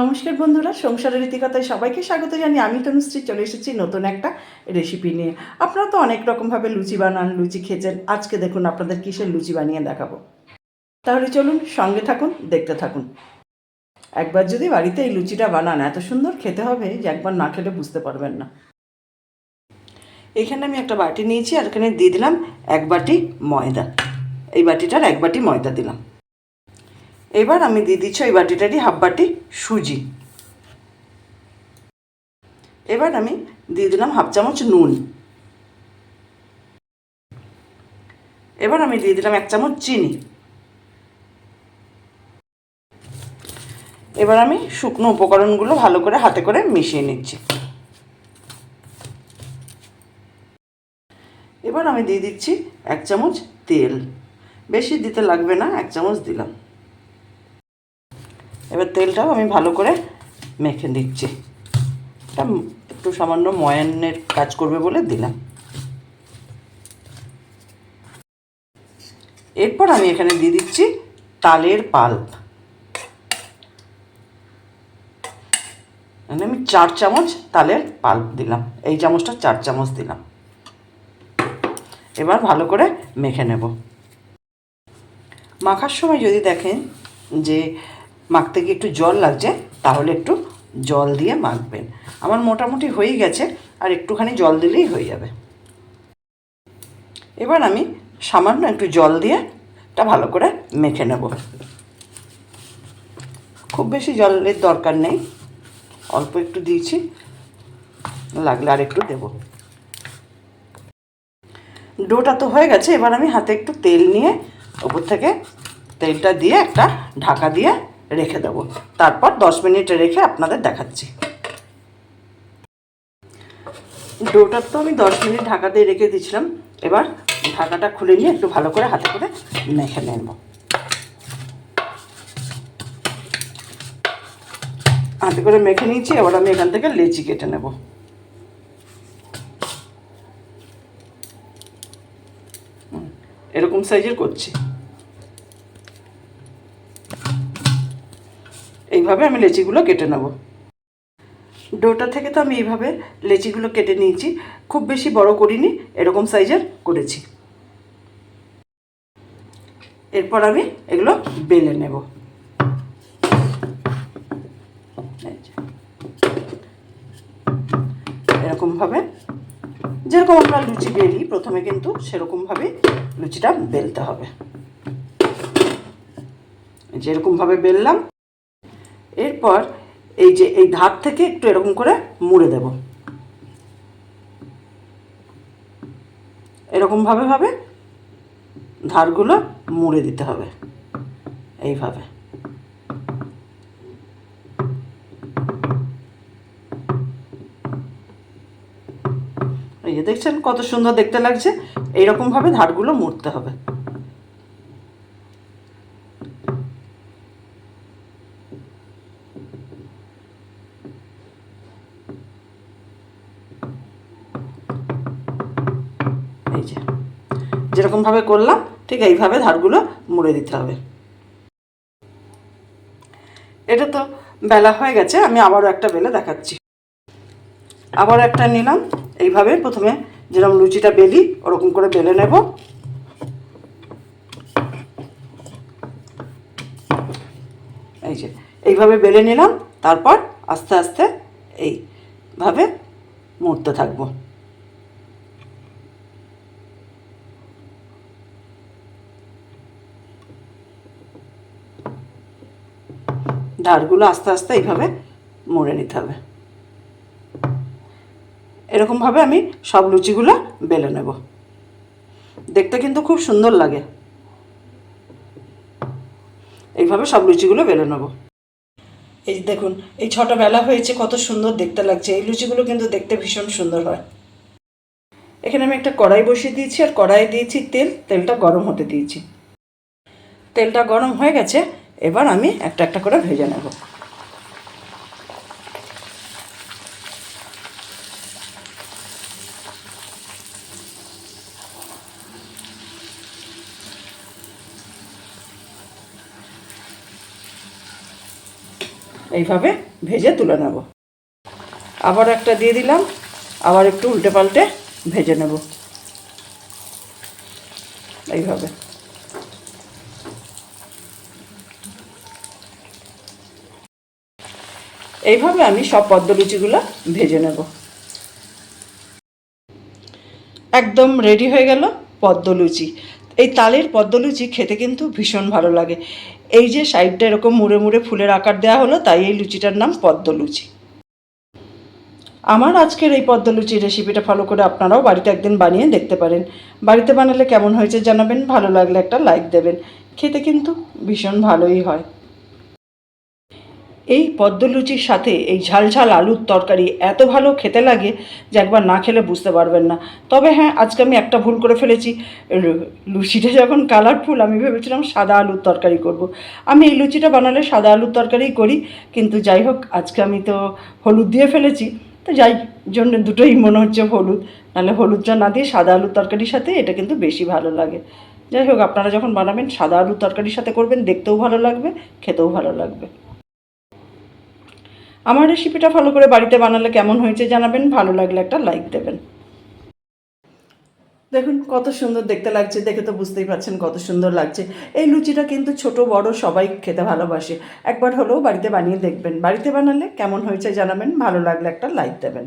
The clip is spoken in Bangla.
নমস্কার বন্ধুরা, সংসারের রীতিকথায় সবাইকে স্বাগত জানি আমি তনুশ্রী চলে এসেছি নতুন একটা রেসিপি নিয়ে। আপনারা তো অনেক রকমভাবে লুচি বানান, লুচি খেয়েছেন। আজকে দেখুন আপনাদের কিসের লুচি বানিয়ে দেখাবো। তাহলে চলুন, সঙ্গে থাকুন, দেখতে থাকুন। একবার যদি বাড়িতে এই লুচিটা বানান, এত সুন্দর খেতে হবে যে একবার না খেলে বুঝতে পারবেন না। এখানে আমি একটা বাটি নিয়েছি, আর এখানে দিয়ে দিলাম এক বাটি ময়দা। এই বাটিটার এক বাটি ময়দা দিলাম। এবার আমি দিয়ে দিচ্ছি ওই বাটিটারই হাফ বাটি সুজি। এবার আমি দিয়ে দিলাম হাফ চামচ নুন। এবার আমি দিয়ে দিলাম এক চামচ চিনি। এবার আমি শুকনো উপকরণগুলো ভালো করে হাতে করে মিশিয়ে নিচ্ছি। এবার আমি দিয়ে দিচ্ছি এক চামচ তেল। বেশি দিতে লাগবে না, এক চামচ দিলাম। এবার তেলটাও আমি ভালো করে মেখে দিচ্ছি এটা একটু সামান্য ময়ানের কাজ করবে বলে দিলাম। এরপর আমি এখানে দিয়ে দিচ্ছি তালের পাল্প। এখানে আমি চার চামচ তালের পাল্প দিলাম। এই চামচটা চার চামচ দিলাম। এবার ভালো করে মেখে নেব। মাখার সময় যদি দেখেন যে মাখতে গিয়ে একটু জল লাগছে, তাহলে একটু জল দিয়ে মাখবেন। আমার মোটামুটি হয়ে গেছে, আর একটুখানি জল দিলেই হয়ে যাবে। এবার আমি সামান্য একটু জল দিয়ে এটা ভালো করে মেখে নেব। খুব বেশি জলের দরকার নেই, অল্প একটু দিয়েছি, লাগলে আর একটু দেব। ডোটা তো হয়ে গেছে, এবার আমি হাতে একটু তেল নিয়ে ওপর থেকে তেলটা দিয়ে একটা ঢাকা দিয়ে রেখে দেবো। তারপর দশ মিনিট রেখে আপনাদের দেখাচ্ছি। ডোটা তো আমি দশ মিনিট ঢাকা দিয়ে রেখে দিয়েছিলাম। এবার ঢাকাটা খুলে নিয়ে একটু ভালো করে হাতে করে মেখে নেব। হাতে করে মেখে নিয়েছি, এবার আমি এখান থেকে লেচি কেটে নেব। এরকম সাইজের করছি। এইভাবে আমি লেচিগুলো কেটে নেব। ডোটা থেকে তো আমি এইভাবে লেচিগুলো কেটে নিয়েছি। খুব বেশি বড় করিনি, এরকম সাইজের করেছি। এরপর আমি এগুলো বেলে নেব। এরকমভাবে যেরকম আমরা লুচি বেলি, প্রথমে কিন্তু সেরকমভাবে লুচিটা বেলতে হবে। যেরকমভাবে বেললাম এরপর এই যে এই ধার থেকে একটু এরকম করে মুড়ে দেব। এরকমভাবে ভাবে ধারগুলো মুড়ে দিতে হবে, এইভাবে। এই যে দেখছেন কত সুন্দর দেখতে লাগছে, এইরকমভাবে ধারগুলো মুড়তে হবে। যেরকমভাবে করলাম, ঠিক এইভাবে ধারগুলো মুড়ে দিতে হবে। এটা তো বেলা হয়ে গেছে, আমি আবারও একটা বেলে দেখাচ্ছি। আবার একটা নিলাম, এইভাবে প্রথমে যেরকম লুচিটা বেলি, ওরকম করে বেলে নেব। এই যে, এইভাবে বেলে নিলাম, তারপর আস্তে আস্তে এইভাবে মুড়তে থাকব। ধারগুলো আস্তে আস্তে এইভাবে মুড়ে নিতে হবে। এরকমভাবে আমি সব লুচিগুলো বেলে নেব। দেখতে কিন্তু খুব সুন্দর লাগে। এইভাবে সব লুচিগুলো বেলে নেব। এই যে দেখুন, এই ছটা বেলা হয়েছে, কত সুন্দর দেখতে লাগছে। এই লুচিগুলো কিন্তু দেখতে ভীষণ সুন্দর হয়। এখানে আমি একটা কড়াই বসিয়ে দিয়েছি, আর কড়াই দিয়েছি তেল। তেলটা গরম হতে দিয়েছি। তেলটা গরম হয়ে গেছে। এবার আমি একটা একটা করে ভেজে নেব। এইভাবে ভেজে তুলে নেব। আবার একটা দিয়ে দিলাম, আবার একটু উল্টে পাল্টে ভেজে নেব। এইভাবে। এইভাবে আমি সব পদ্মলুচিগুলো ভেজে নেব। একদম রেডি হয়ে গেল পদ্মলুচি। এই তালের পদ্মলুচি খেতে কিন্তু ভীষণ ভালো লাগে। এই যে সাইডটা এরকম মুড়ে মুড়ে ফুলের আকার দেওয়া হলো, তাই এই লুচিটার নাম পদ্মলুচি। আমার আজকের এই পদ্মলুচি রেসিপিটা ফলো করে আপনারাও বাড়িতে একদিন বানিয়ে দেখতে পারেন। বাড়িতে বানালে কেমন হয়েছে জানাবেন, ভালো লাগলে একটা লাইক দেবেন। খেতে কিন্তু ভীষণ ভালোই হয়। এই পদ্মলুচির সাথে এই ঝাল ঝাল আলুর তরকারি এত ভালো খেতে লাগে যে একবার না খেলে বুঝতে পারবেন না। তবে হ্যাঁ আজকে আমি একটা ভুল করে ফেলেছি। লুচিটা যখন কালারফুল, আমি ভেবেছিলাম সাদা আলুর তরকারি করব। আমি এই লুচিটা বানালে সাদা আলুর তরকারিই করি, কিন্তু যাই হোক, আজকে আমি তো হলুদ দিয়ে ফেলেছি। তো যাই, জন্য দুটোই মনে হচ্ছে হলুদ। নাহলে হলুদটা না দিয়ে সাদা আলুর তরকারির সাথে এটা কিন্তু বেশি ভালো লাগে। যাই হোক, আপনারা যখন বানাবেন, সাদা আলুর তরকারির সাথে করবেন, দেখতেও ভালো লাগবে, খেতেও ভালো লাগবে। আমার রেসিপিটা ফলো করে বাড়িতে বানালে কেমন হয়েছে জানাবেন, ভালো লাগলে একটা লাইক দেবেন। দেখুন, কত সুন্দর দেখতে লাগছে, দেখে তো বুঝতেই পারছেন কত সুন্দর লাগছে। এই লুচিটা কিন্তু ছোট, বড়, সবাই খেতে ভালোবাসে। একবার হলেও বাড়িতে বানিয়ে দেখবেন। বাড়িতে বানালে কেমন হয়েছে জানাবেন, ভালো লাগলে একটা লাইক দেবেন।